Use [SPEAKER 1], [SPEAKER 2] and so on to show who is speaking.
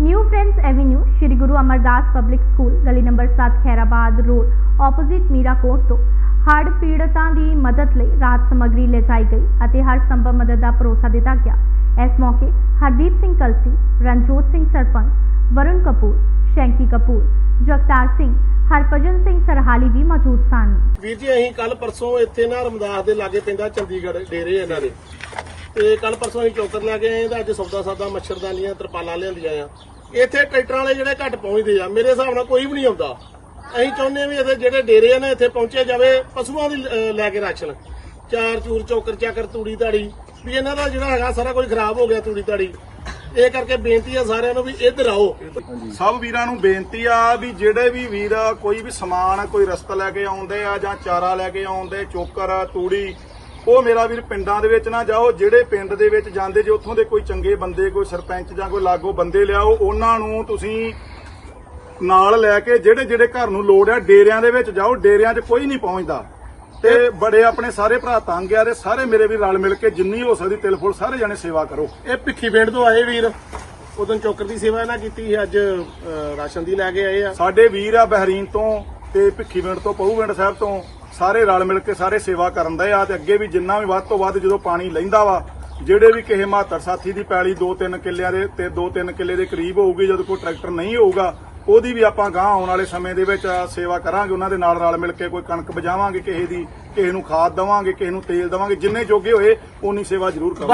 [SPEAKER 1] New friends avenue Shri Guru Amardas public school ਗਲੀ number 7 Khairabad road opposite Meera Kot ਤੋਂ। ਹੜ੍ਹ ਪੀੜਤਾਂ ਦੀ ਮਦਦ ਲਈ ਰਾਹਤ ਸਮੱਗਰੀ ਲਿਜਾਈ ਗਈ ਅਤੇ ਹਰ ਸੰਭਵ ਮਦਦ ਦਾ ਭਰੋਸਾ ਦਿੱਤਾ ਗਿਆ। ਇਸ ਮੌਕੇ ਹਰਦੀਪ ਸਿੰਘ ਕਲਸੀ, ਰਣਜੋਤ ਸਿੰਘ ਸਰਪੰਚ, ਵਰੁਣ ਕਪੂਰ, ਸ਼ੈਂਕੀ ਕਪੂਰ, ਜਗਤਾਰ ਸਿੰਘ, ਹਰਭਜਨ ਸਿੰਘ ਸਰਹਾਲੀ ਵੀ ਮੌਜੂਦ ਸਨ।
[SPEAKER 2] ਵੀਰ ਜੀ, ਅਸੀਂ ਕੱਲ ਪਰਸੋਂ ਇੱਥੇ ਨਾ ਰਮਦਾਸ ਦੇ ਲਾਗੇ ਪੈਂਦਾ ਚੰਡੀਗੜ੍ਹ ਡੇਰੇ ਇਹਨਾਂ ਦੇ। ਤੇ ਕੱਲ ਪਰਸੋਂ ਅਸੀਂ ਚੌਕਰ ਲੈ ਕੇ ਆਏ ਤਾਂ ਅੱਜ ਸੌਦਾ ਸਾਦਾ ਮੱਛਰਦਾਨੀਆਂ, ਤਰਪਾਲਾਂ ਲਿਆਂਦੀਆਂ ਆ। ਇੱਥੇ ਟਰੈਕਟਰਾਂ ਵਾਲੇ ਜਿਹੜੇ ਘੱਟ ਪਹੁੰਚਦੇ ਆ, ਮੇਰੇ ਹਿਸਾਬ ਨਾਲ ਕੋਈ ਵੀ ਨਹੀਂ ਆਉਂਦਾ। ਅਸੀਂ ਚਾਹੁੰਦੇ ਵੀ ਇੱਥੇ ਜਿਹੜੇ ਡੇਰੇ ਆ ਇੱਥੇ ਪਹੁੰਚੇ ਜਾਵੇ, ਪਸ਼ੂਆਂ ਦੀ ਲੈ ਕੇ ਰਾਸ਼ਨ। ਚਾਰ ਚੂਰ, ਚੌਕਰ, ਚਾਕਰ, ਤੂੜੀ, ਤਾੜੀ। ਵੀ ਇਹਨਾਂ ਦਾ ਜਿਹੜਾ ਹੈਗਾ, ਸਾਰਾ ਕੁਝ ਖਰਾਬ ਹੋ ਗਿਆ ਤੂੜੀ, ਤਾੜੀ। ਇਹ ਕਰਕੇ ਬੇਨਤੀ ਆ ਸਾਰਿਆਂ ਨੂੰ ਵੀ ਇੱਧਰ ਆਓ।
[SPEAKER 3] ਸਭ ਵੀਰਾਂ ਨੂੰ ਬੇਨਤੀ ਆ ਵੀ ਜਿਹੜੇ ਵੀ ਵੀਰ ਕੋਈ ਵੀ ਸਮਾਨ, ਕੋਈ ਰਸਤਾ ਲੈ ਕੇ ਆਉਂਦੇ ਆ ਜਾਂ ਚਾਰਾ ਲੈ ਕੇ ਆਉਂਦੇ, ਚੋਕਰ, ਤੂੜੀ ਉਹ ਮੇਰਾ ਵੀਰ ਪਿੰਡਾਂ ਦੇ ਵਿੱਚ ਨਾ ਜਾਓ ਜਿਹੜੇ ਪਿੰਡ ਦੇ ਵਿੱਚ ਜਾਂਦੇ ਜੇ ਉੱਥੋਂ ਦੇ ਕੋਈ ਚੰਗੇ ਬੰਦੇ ਕੋਈ ਸਰਪੰਚ ਜਾਂ ਕੋਈ ਲਾਗੋ ਬੰਦੇ ਲਿਆਓ ਉਹਨਾਂ ਨੂੰ ਤੁਸੀਂ ਨਾਲ ਲੈ ਕੇ ਜਿਹੜੇ ਜਿਹੜੇ ਘਰ ਨੂੰ ਲੋੜ ਆ ਡੇਰਿਆਂ ਦੇ ਵਿੱਚ ਜਾਓ ਡੇਰਿਆਂ 'ਚ ਕੋਈ ਨਹੀਂ ਪਹੁੰਚਦਾ। ਤੇ ਬੜੇ ਆਪਣੇ ਸਾਰੇ ਭਰਾ ਤੰਗ ਆ ਤੇ ਸਾਰੇ ਮੇਰੇ ਵੀ ਰਲ ਮਿਲ ਕੇ ਜਿੰਨੀ ਹੋ ਸਕਦੀ ਤਿਲ ਫੁੱਲ ਸਾਰੇ ਜਣੇ ਸੇਵਾ ਕਰੋ।
[SPEAKER 2] ਇਹ ਭਿੱਖੀ ਪਿੰਡ ਤੋਂ ਆਏ ਵੀਰ। ਉਦੋਂ ਚੌਕਰ ਦੀ ਸੇਵਾ ਇਹਨਾਂ ਕੀਤੀ ਸੀ, ਅੱਜ ਰਾਸ਼ਨ ਦੀ ਲੈ ਕੇ ਆਏ ਆ।
[SPEAKER 3] ਸਾਡੇ ਵੀਰ ਆ ਬਹਿਰੀਨ ਤੋਂ ਤੇ ਭਿੱਖੀਵਿੰਡ ਤੋਂ ਪਹੂਵਿੰਡ ਸਾਹਿਬ ਤੋਂ। ਸਾਰੇ ਰਲ ਮਿਲ ਕੇ ਸਾਰੇ ਸੇਵਾ ਕਰਨ ਦੇ ਆ ਤੇ ਅੱਗੇ ਵੀ ਜਿੰਨਾ ਵੀ ਵੱਧ ਤੋਂ ਵੱਧ ਜਦੋਂ ਪਾਣੀ ਲੈਂਦਾ ਵਾ, ਜਿਹੜੇ ਵੀ ਕਿਸੇ ਮਾਤਰ ਸਾਥੀ ਦੀ ਪੈਲੀ 2-3 ਕਿੱਲਿਆਂ ਦੇ ਤੇ 2-3 ਕਿੱਲੇ ਦੇ ਕਰੀਬ ਹੋਊਗੀ, ਜਦੋਂ ਕੋਈ ਟਰੈਕਟਰ ਨਹੀਂ ਹੋਊਗਾ, ਉਹਦੀ ਵੀ ਆਪਾਂ ਗਾਂ ਆਉਣ ਵਾਲੇ ਸਮੇਂ ਦੇ ਵਿੱਚ ਸੇਵਾ ਕਰਾਂਗੇ, ਉਹਨਾਂ ਦੇ ਨਾਲ ਰਲ ਮਿਲ ਕੇ ਕੋਈ ਕਣਕ ਬਜਾਵਾਂਗੇ ਕਿਸੇ ਦੀ, ਕਿਸੇ ਨੂੰ ਖਾਦ ਦਵਾਂਗੇ, ਕਿਸੇ ਨੂੰ ਤੇਲ ਦਵਾਂਗੇ, ਜਿੰਨੇ ਜੋਗੇ ਹੋਏ ਉਨੀ ਸੇਵਾ ਜ਼ਰੂਰ ਕਰਾਂਗੇ।